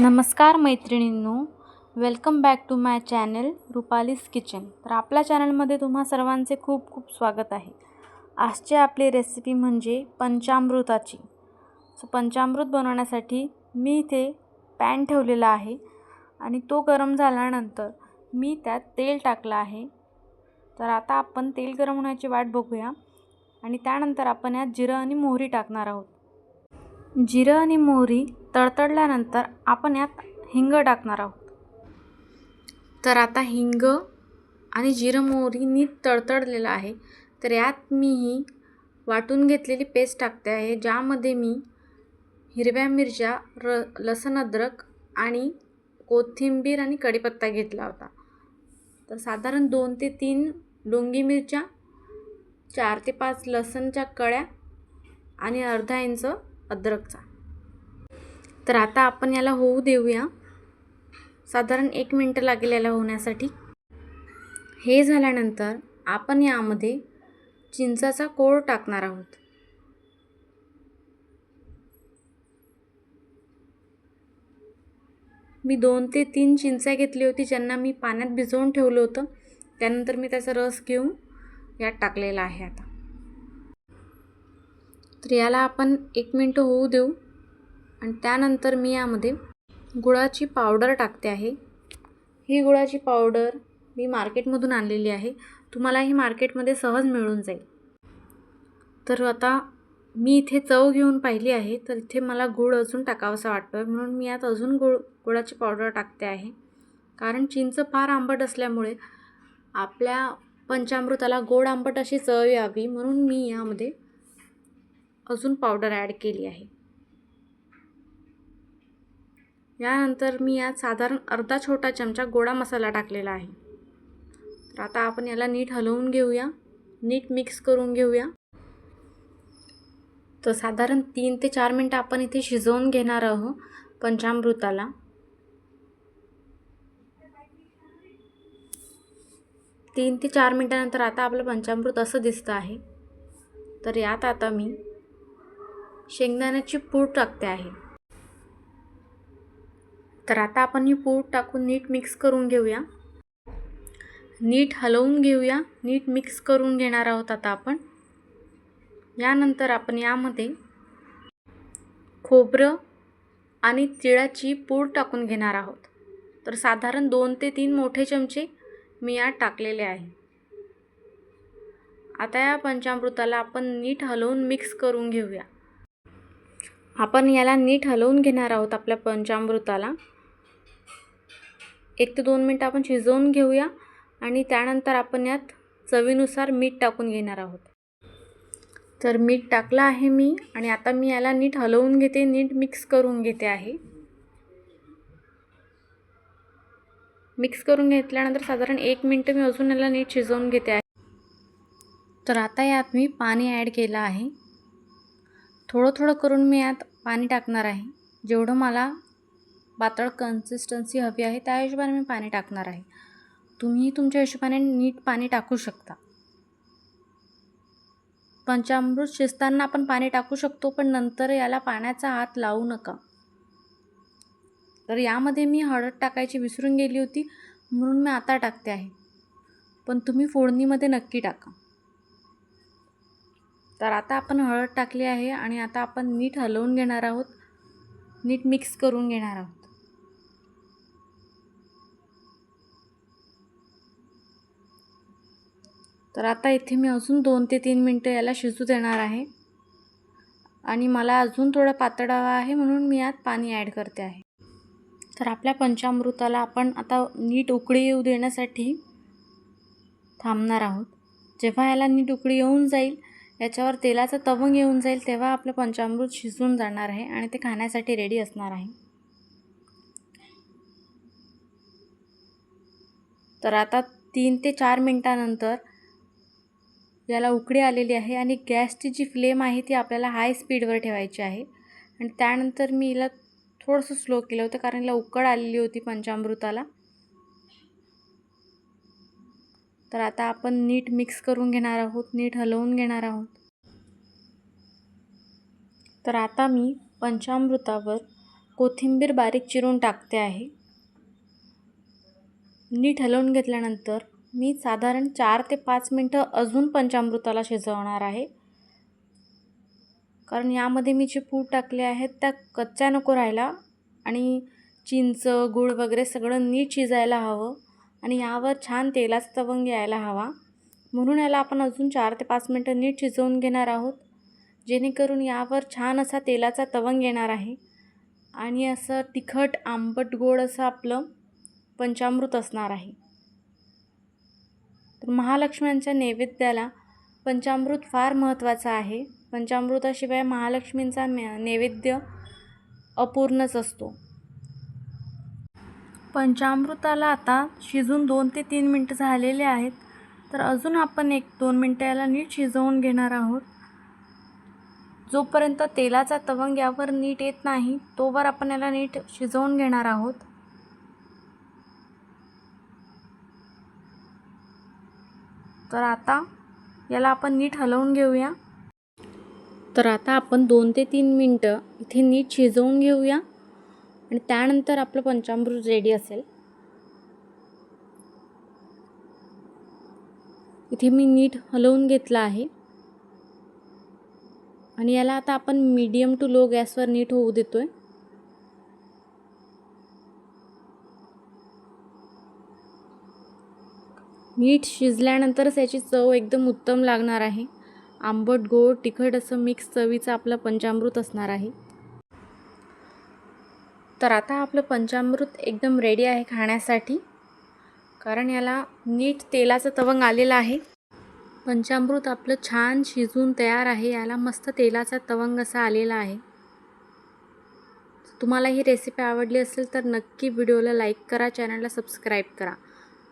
नमस्कार मैत्रिणींनो welcome back to my channel Rupali's kitchen तर आपल्या चॅनलमध्ये तुम्हा सर्वांचे खूप खूप स्वागत आहे. आजची आपली रेसिपी म्हणजे पंचामृताची. सो पंचामृत बनवण्यासाठी मी इथे पॅन ठेवलेला आहे आणि तो गरम झाल्यानंतर मी त्यात तेल टाकलं आहे. तर आता आपण तेल गरम होण्याची वाट बघूया आणि त्यानंतर आपण यात जिरं आणि मोहरी टाकणार आहोत. जिरं आणि मोहरी तडतडल्यानंतर आपण यात हिंग टाकणार आहोत. तर आता हिंग आणि जिरं मोहरी नीट तडतडलेलं आहे. तर यात मी ही वाटून घेतलेली पेस्ट टाकते आहे ज्यामध्ये मी हिरव्या मिरच्या र लसण अद्रक आणि कोथिंबीर आणि कढीपत्ता घेतला होता. तर साधारण दोन ते तीन डोंगी मिरच्या चार ते पाच लसणच्या कळ्या आणि अर्धा इंच अद्रकचा. तर आता आपण याला होऊ देऊया. साधारण एक मिनटं लागेल याला होण्यासाठी. हे झाल्यानंतर आपण यामध्ये चिंचाचा कोळ टाकणार आहोत. मी दोन ते तीन चिंचा घेतली होती ज्यांना मी पाण्यात भिजवून ठेवलं होतं. त्यानंतर मी त्याचा रस घेऊन यात टाकलेला आहे आता. तर याला आपण एक मिनटं होऊ देऊ. आणि त्यानंतर मी यामध्ये गुळाची पावडर टाकते आहे. ही गुळाची पावडर मी मार्केटमधून आणलेली आहे. तुम्हाला ही मार्केटमध्ये सहज मिळून जाईल. तर आता मी इथे चव घेऊन पाहिली आहे तर इथे मला गूळ अजून टाकावासा वाटतो आहे म्हणून मी यात अजून गुळ गुळाची पावडर टाकते आहे. कारण चिंच फार आंबट असल्यामुळे आपल्या पंचामृताला गोड आंबट अशी चव यावी. म्हणून मी यामध्ये अजून पावडर ॲड केली आहे. यानंतर मी यात साधारण अर्धा छोटा चमचा गोडा मसाला टाकलेला आहे. तर आता आपण याला नीट हलवून घेऊया. नीट मिक्स करून घेऊया. तर साधारण तीन ते चार मिनटं आपण इथे शिजवून घेणार आहोत पंचामृताला. तीन ते चार मिनटानंतर आता आपलं पंचामृत असं दिसतं आहे. तर यात आता मी शेंगदाण्याची पूड टाकते आहे. तर आता आपण ही पूड टाकून नीट मिक्स करून घेऊया. नीट हलवून घेऊया. नीट मिक्स करून घेणार आहोत आता आपण. यानंतर आपण यामध्ये खोबरं आणि तिळाची पूड टाकून घेणार आहोत. तर साधारण दोन ते तीन मोठे चमचे मी यात टाकलेले आहे. आता या पंचामृताला आपण नीट हलवून मिक्स करून घेऊया. आपण याला नीट हलवून घेणार आहोत आपल्या पंचामृताला. एक ते दोन मिनटं आपण शिजवून घेऊया आणि त्यानंतर आपण यात चवीनुसार मीठ टाकून घेणार आहोत. तर मीठ टाकलं आहे मी आणि आता मी याला नीट हलवून घेते नीट मिक्स करून घेते आहे. मिक्स करून घेतल्यानंतर साधारण एक मिनटं मी अजून याला नीट शिजवून घेते आहे. तर आता यात मी पाणी ॲड केलं आहे. थोडं थोडं करून मी यात पाणी टाकणार आहे. जेवढं मला पातळ कन्सिस्टन्सी हवी आहे त्या हिशोबाने मी पाणी टाकणार आहे. तुम्ही तुमच्या हिशोबाने नीट पाणी टाकू शकता. पंचामृत शिजताना आपण पाणी टाकू शकतो पण नंतर याला पाण्याचा हात लावू नका. तर यामध्ये मी हळद टाकायची विसरून गेली होती म्हणून मी आता टाकते आहे. पण तुम्ही फोडणीमध्ये नक्की टाका. तर आता आपण हळद टाकली आहे आणि आता आपण नीट हलवून घेणार आहोत. नीट मिक्स करून घेणार आहोत. तर आता इथे मी अजून दोन ते तीन मिनटं याला शिजू देणार आहे. आणि मला अजून थोडा पातळ हवा आहे म्हणून मी यात पाणी ॲड करते आहे. तर आपल्या पंचामृताला आपण आता नीट उकळी येऊ देण्यासाठी थांबणार आहोत. जेव्हा याला नीट उकळी येऊन जाईल याच्यावर तेलाचा तवंग येऊन जाईल तेव्हा आपलं पंचामृत शिजून जाणार आहे आणि ते खाण्यासाठी रेडी असणार आहे. तर आता तीन ते चार मिनटानंतर याला उकडी आलेली आहे आणि गॅसची जी फ्लेम आहे ती आपल्याला हाय स्पीडवर ठेवायची आहे. आणि त्यानंतर मी हिला थोडंसं स्लो केलं होतं कारण हिला उकळ आलेली होती पंचामृताला. तर आता आपण नीट मिक्स करून घेणार आहोत नीट हलवून घेणार आहोत. तर आता मी पंचामृतावर कोथिंबीर बारीक चिरून टाकते आहे. नीट हलवून घेतल्यानंतर मी साधारण चार ते पाच मिनटं अजून पंचामृताला शिजवणार आहे. कारण यामध्ये मी जे पूड टाकले आहेत त्या कच्च्या नको राहायला आणि चिंच गूळ वगैरे सगळं नीट शिजायला हवं आणि यावर छान तेलाचा तवंग यायला हवा. म्हणून याला आपण अजून चार ते पाच मिनटं नीट शिजवून घेणार आहोत. जेणेकरून यावर छान असा तेलाचा तवंग येणार आहे आणि असं तिखट आंबट गोड असं आपलं पंचामृत असणार आहे. तर महालक्ष्म्यांच्या नैवेद्याला पंचामृत फार महत्त्वाचं आहे. पंचामृताशिवाय महालक्ष्मींचा नैवेद्य अपूर्णच असतो. पंचामृताला आता शिजून दोन ते तीन मिनटं झालेले आहेत. तर अजून आपण एक दोन मिनटं याला नीट शिजवून घेणार आहोत. जोपर्यंत तेलाचा तवंग यावर नीट येत नाही तोवर आपण याला नीट शिजवून घेणार आहोत. तर आता याला आपण नीट हलवून घेऊया. तर आता आपण दोन ते तीन मिनटं इथे नीट शिजवून घेऊया. आणि त्यानंतर आपलं पंचामृत रेडी असेल. इथे मी नीट हलवून घेतलं आहे. आणि याला आता आपण मीडियम टू लो गॅसवर नीट होऊ देतो आहे मीठ शिजल्यानंतरच याची चव एकदम उत्तम लागणार आहे. आंबट गोड तिखट असं मिक्स चवीचं आपलं पंचामृत असणार आहे. तर आता आपलं पंचामृत एकदम रेडी आहे खाण्यासाठी. कारण याला नीट तेलाचं तवंग आलेलं आहे. पंचामृत आपलं छान शिजून तयार आहे. याला मस्त तेलाचा तवंग असा आलेला आहे. तुम्हाला ही रेसिपी आवडली असेल तर नक्की व्हिडिओला लाईक करा चॅनलला सबस्क्राईब करा.